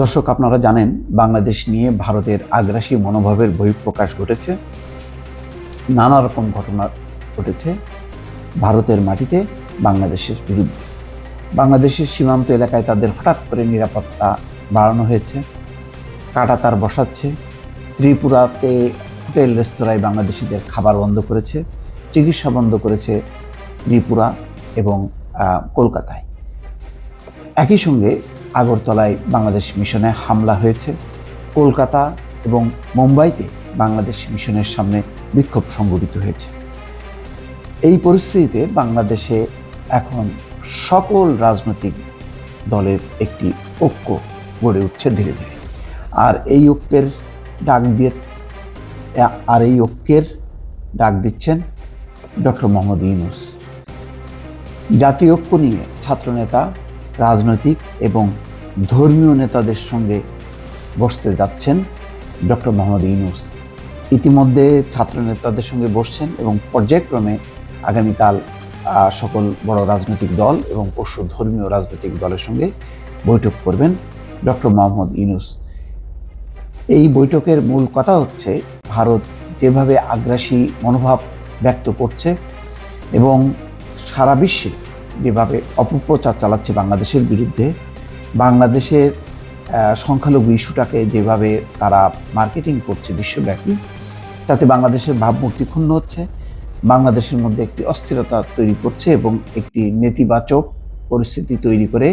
দর্শক, আপনারা জানেন, বাংলাদেশ নিয়ে ভারতের আগ্রাসী মনোভাবের বহিঃপ্রকাশ ঘটেছে। নানা রকম ঘটনা ঘটেছে ভারতের মাটিতে বাংলাদেশের বিরুদ্ধে। বাংলাদেশের সীমান্ত এলাকায় তাদের হঠাৎ করে নিরাপত্তা বাড়ানো হয়েছে। কাটাতার বসাচ্ছে। ত্রিপুরাতে হোটেল, রেস্তোরাঁয় বাংলাদেশিদের খাবার বন্ধ করেছে। চিকিৎসা বন্ধ করেছে ত্রিপুরা এবং কলকাতায়। একই সঙ্গে আগরতলায় বাংলাদেশ মিশনে হামলা হয়েছে। কলকাতা এবং মুম্বাইতে বাংলাদেশ মিশনের সামনে বিক্ষোভ সংঘটিত হয়েছে। এই পরিস্থিতিতে বাংলাদেশে এখন সকল রাজনৈতিক দলের একটি ঐক্য গড়ে উঠছে ধীরে ধীরে। আর এই ঐক্যের ডাক দিয়ে, আর এই ঐক্যের ডাক দিচ্ছেন ডক্টর মোহাম্মদ ইউনুস। জাতীয় ঐক্য নিয়ে ছাত্রনেতা রাজনৈতিক এবং ধর্মীয় নেতাদের সঙ্গে বসতে যাচ্ছেন ডক্টর মোহাম্মদ ইউনুস। ইতিমধ্যে ছাত্র নেতাদের সঙ্গে বসছেন এবং পর্যায়ক্রমে আগামীকাল সকল বড় রাজনৈতিক দল এবং পরশু ধর্মীয় রাজনৈতিক দলের সঙ্গে বৈঠক করবেন ডক্টর মোহাম্মদ ইউনুস। এই বৈঠকের মূল কথা হচ্ছে, ভারত যেভাবে আগ্রাসী মনোভাব ব্যক্ত করছে এবং সারা বিশ্বে যেভাবে অপপ্রচার চালাচ্ছে বাংলাদেশের বিরুদ্ধে, বাংলাদেশের সংখ্যালঘু ইস্যুটাকে যেভাবে তারা মার্কেটিং করছে বিশ্বব্যাপী, তাতে বাংলাদেশের ভাবমূর্তি ক্ষুণ্ণ হচ্ছে, বাংলাদেশের মধ্যে একটি অস্থিরতা তৈরি করছে এবং একটি নেতিবাচক পরিস্থিতি তৈরি করে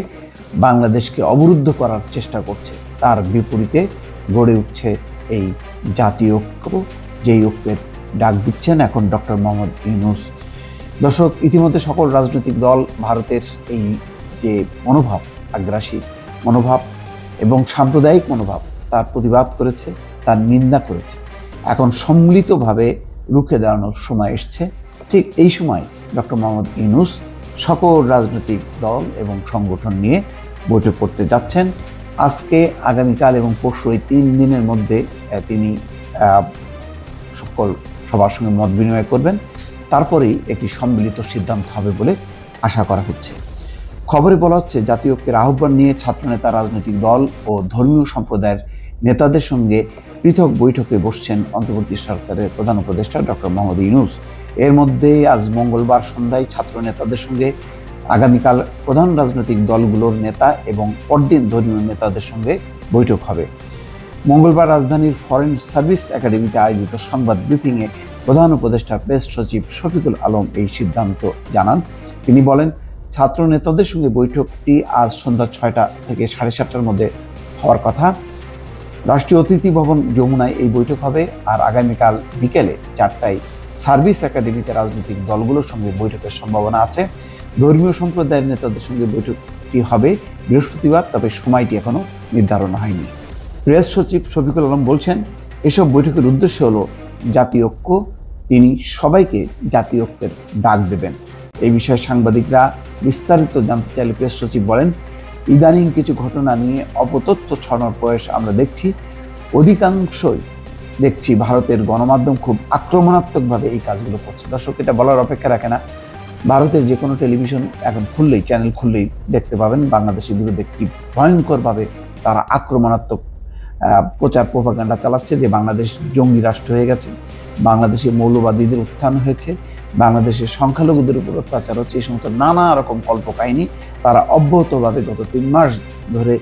বাংলাদেশকে অবরুদ্ধ করার চেষ্টা করছে। তার বিপরীতে গড়ে উঠছে এই জাতীয় ঐক্য, যেই ঐক্যের ডাক দিচ্ছেন এখন ডক্টর মোহাম্মদ ইউনুস। দর্শক, ইতিমধ্যে সকল রাজনৈতিক দল ভারতের এই যে মনোভাব, আগ্রাসী মনোভাব এবং সাম্প্রদায়িক মনোভাব, তার প্রতিবাদ করেছে, তার নিন্দা করেছে। এখন সম্মিলিতভাবে রুখে দাঁড়ানোর সময় এসছে। ঠিক এই সময় ডক্টর মোহাম্মদ ইউনুস সকল রাজনৈতিক দল এবং সংগঠন নিয়ে বৈঠক করতে যাচ্ছেন। আজকে, আগামীকাল এবং পরশু এই তিন দিনের মধ্যে তিনি সকল সবার সঙ্গে মত বিনিময় করবেন। তারপরেই একটি সম্মিলিত সিদ্ধান্ত হবে বলে আশা করা হচ্ছে। খবরে বলা হচ্ছে, জাতীয় ঐক্যের আহ্বান নিয়ে ছাত্রনেতা, রাজনৈতিক দল ও ধর্মীয় সম্প্রদায়ের নেতাদের সঙ্গে পৃথক বৈঠকে বসছেন অন্তর্বর্তী সরকারের প্রধান উপদেষ্টা ডক্টর মোহাম্মদ ইউনুস। এর মধ্যে আজ মঙ্গলবার সন্ধ্যায় ছাত্র নেতাদের সঙ্গে আগামীকাল প্রধান রাজনৈতিক দলগুলোর নেতা এবং পরদিন ধর্মীয় নেতাদের সঙ্গে বৈঠক হবে। মঙ্গলবার রাজধানীর ফরেন সার্ভিস একাডেমিতে আয়োজিত সংবাদ ব্রিফিংয়ে প্রধান উপদেষ্টা প্রেস সচিব শফিকুল আলম এই সিদ্ধান্ত জানান। তিনি বলেন, ছাত্র নেতাদের সঙ্গে বৈঠকটি আজ সন্ধ্যা ছয়টা থেকে সাড়ে সাতটার মধ্যে হওয়ার কথা। রাষ্ট্রীয় অতিথি ভবন যমুনায় এই বৈঠক হবে আর আগামীকাল বিকেলে চারটায় সার্ভিস একাডেমিতে রাজনৈতিক দলগুলোর সঙ্গে বৈঠকের সম্ভাবনা আছে। ধর্মীয় সম্প্রদায়ের নেতাদের সঙ্গে বৈঠকটি হবে বৃহস্পতিবার, তবে সময়টি এখনও নির্ধারণ হয়নি। প্রেস সচিব শফিকুল আলম বলছেন, এসব বৈঠকের উদ্দেশ্য হলো জাতীয় ঐক্য তিনি সবাইকে জাতীয় ঐক্যের ডাক দেবেন। এই বিষয়ে সাংবাদিকরা বিস্তারিত জানতে চাইলে প্রেস সচিব বলেন, ইদানিং কিছু ঘটনা নিয়ে অপতথ্য ছড়ানোর প্রয়াস আমরা দেখছি। অধিকাংশই দেখছি ভারতের গণমাধ্যম খুব আক্রমণাত্মকভাবে এই কাজগুলো করছে। দর্শক, এটা বলার অপেক্ষা রাখে না। ভারতের যে কোনো টেলিভিশন এখন খুললেই, চ্যানেল খুললেই দেখতে পাবেন। বাংলাদেশের বিরুদ্ধে কি ভয়ঙ্করভাবে তারা আক্রমণাত্মক প্রচার প্রপাগান্ডা চালাচ্ছে যে বাংলাদেশ জঙ্গি রাষ্ট্র হয়ে গেছে, বাংলাদেশে মৌলবাদীদের উত্থান হয়েছে, বাংলাদেশের সংখ্যালঘুদের উপর অত্যাচার হচ্ছে, এই সমস্ত নানা রকম কল্পকাহিনী তারা অব্যাহতভাবে গত তিন মাস ধরে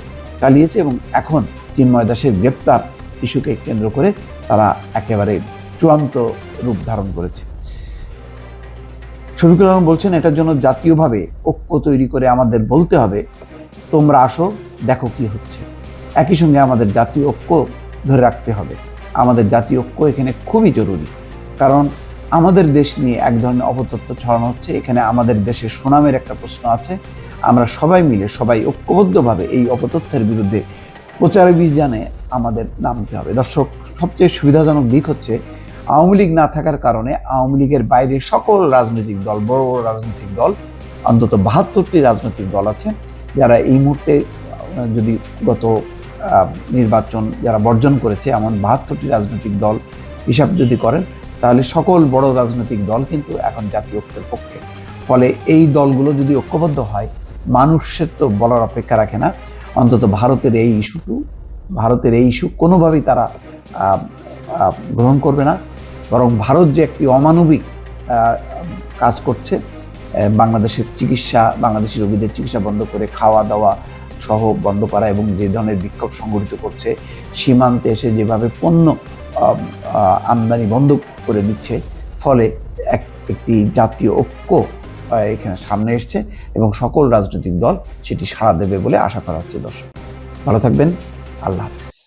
চালিয়েছে এবং এখন চিন্ময় দাসের গ্রেপ্তার ইস্যুকে কেন্দ্র করে তারা একেবারে চূড়ান্ত রূপ ধারণ করেছে। শফিকুল আলম বলছেন, এটার জন্য জাতীয়ভাবে ঐক্য তৈরি করে আমাদের বলতে হবে, তোমরা আসো, দেখো কি হচ্ছে। একই সঙ্গে আমাদের জাতীয় ঐক্য ধরে রাখতে হবে। আমাদের জাতীয় ঐক্য এখানে খুবই জরুরি। কারণ আমাদের দেশ নিয়ে এক ধরনের অপতথ্য ছড়ানো হচ্ছে। এখানে আমাদের দেশের সুনামের একটা প্রশ্ন আছে। আমরা সবাই মিলে, সবাই ঐক্যবদ্ধভাবে এই অপতথ্যের বিরুদ্ধে প্রচার অভিযানে আমাদের নামতে হবে। দর্শক, সবচেয়ে সুবিধাজনক দিক হচ্ছে, আওয়ামী লীগ না থাকার কারণে আওয়ামী লীগের বাইরে সকল রাজনৈতিক দল, বড় বড় রাজনৈতিক দল, অন্তত বাহাত্তরটি রাজনৈতিক দল আছে, যারা এই মুহূর্তে যদি গত নির্বাচন যারা বর্জন করেছে, এমন বাহাত্তরটি রাজনৈতিক দল হিসাব যদি করেন, তাহলে সকল বড় রাজনৈতিক দল কিন্তু এখন জাতীয় ঐক্যের পক্ষে। ফলে এই দলগুলো যদি ঐক্যবদ্ধ হয়, মানুষের তো বলার অপেক্ষা রাখে না। অন্তত ভারতের এই ইস্যুটু, ভারতের এই ইস্যু কোনোভাবেই তারা গ্রহণ করবে না। বরং ভারত যে একটি অমানবিক কাজ করছে বাংলাদেশের চিকিৎসা, বাংলাদেশি রোগীদের চিকিৎসা বন্ধ করে খাওয়া দাওয়া সহ বন্ধপাড়া এবং যে ধরনের বিক্ষোভ সংগঠিত করছে, সীমান্তে এসে যেভাবে পণ্য আমদানি বন্ধ করে দিচ্ছে, ফলে এক, একটি জাতীয় ঐক্য এখানে সামনে এসছে এবং সকল রাজনৈতিক দল সেটি সাড়া দেবে বলে আশা করা হচ্ছে দর্শক। ভালো থাকবেন। আল্লাহ হাফিজ।